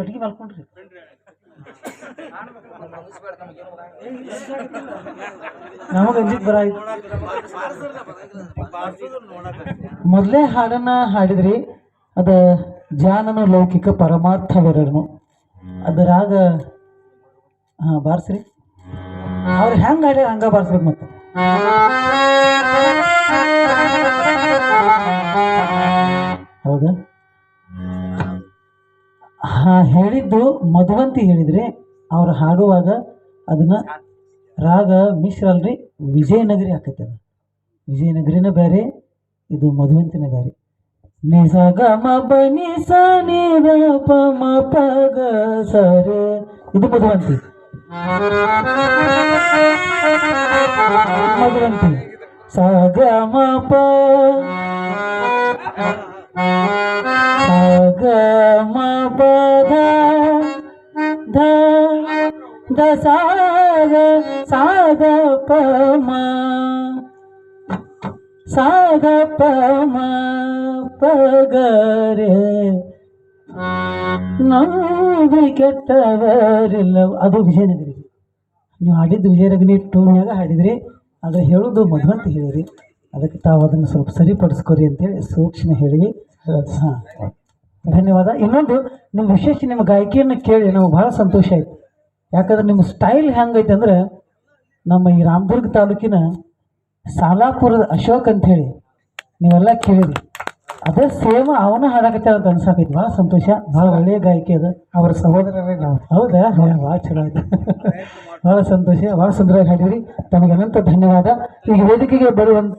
ಕಟ್ಗಿ ಮಲ್ಕೊಂಡ್ರಿ ನಮಗ ಅಂಜಿಕ್ ಬರ ಮೊದಲೇ ಹಾಡನ್ನ ಹಾಡಿದ್ರಿ, ಅದ ಜಾನನ ಲೌಕಿಕ ಪರಮಾರ್ಥವೆರಡನು ಅದರಾಗ, ಹಾ, ಬಾರ್ಸ್ರಿ. ಅವ್ರು ಹೆಂಗ್ ಹಾಡ್ಯಾರ ಹಂಗ ಬಾರ್ಸ್ಬೇಕು ಮತ್ತೆ. ಹೌದಾ? ಹೇಳಿದ್ದು ಮಧುವಂತಿ ಹೇಳಿದ್ರಿ ಅವ್ರು ಹಾಡುವಾಗ ಅದನ್ನ ರಾಗ ಮಿಶ್ರ ಅಲ್ರಿ, ವಿಜಯನಗರಿ ಆಕೈತೆ ಅದು. ವಿಜಯನಗರಿನ ಬೇರೆ ಇದು ಮಧುವಂತಿನ ಬೇರೆ ನಿಸ ಗ ಮ ಬ ನಿ ಸ ನಿ ಗ ಪ ಮ ಪ ಗ ಸ ಇದು ಮಧುವಂತಿ. ಮಧುವಂತಿ. ಸ ಗ ಮ ಪ ಮ ಪ ಧ ಧ ದ ಸ ಗ ಸ ಗ ಪ ಮ ಸ ಗ ಪ ಮ ಪ ಅದು ವಿಜಯನಗರಿ ನೀವು ಹಾಡಿದ್ದು ವಿಜಯನಗರಿ ಟೂನ್ಯಾಗ ಹಾಡಿದ್ರಿ. ಅದು ಹೇಳೋದು ಮಧುವಂತ ಹೇಳಿರಿ. ಅದಕ್ಕೆ ತಾವು ಅದನ್ನು ಸ್ವಲ್ಪ ಸರಿಪಡಿಸ್ಕೊರಿ ಅಂತೇಳಿ ಸೂಕ್ಷ್ಮ ಹೇಳಿ ಹಾಂ. ಧನ್ಯವಾದ. ಇನ್ನೊಂದು ನಿಮ್ಮ ವಿಶೇಷ ನಿಮ್ಮ ಗಾಯಕಿಯನ್ನು ಕೇಳಿ ನಮಗೆ ಭಾಳ ಸಂತೋಷ ಆಯ್ತು. ಯಾಕಂದ್ರೆ ನಿಮ್ಮ ಸ್ಟೈಲ್ ಹೆಂಗೈತೆ ಅಂದ್ರೆ ನಮ್ಮ ಈ ರಾಮದುರ್ಗ ತಾಲೂಕಿನ ಸಾಲಾಪುರದ ಅಶೋಕ್ ಅಂತ ಹೇಳಿ ನೀವೆಲ್ಲ ಕೇಳಿದ್ರಿ ಅದೇ ಸೇಮ್ ಅವನ ಹಾಡಾಕತ್ತೆ ಅಂತ ಅನ್ಸಾಕೈತಿ. ಭಾಳ ಸಂತೋಷ. ಭಾಳ ಒಳ್ಳೆಯ ಗಾಯಕಿ ಅದ. ಅವರ ಸಹೋದರರೇ ನಾವು. ಹೌದಾ? ಭಾಳ ಚಲೋ ಆಯ್ತು. ಭಾಳ ಸಂತೋಷ. ಭಾಳ ಸುಂದರವಾಗಿ ಹಾಡಿರಿ ತಮಗೆ ಅನಂತ ಧನ್ಯವಾದ. ಈಗ ವೇದಿಕೆಗೆ ಬರುವಂತ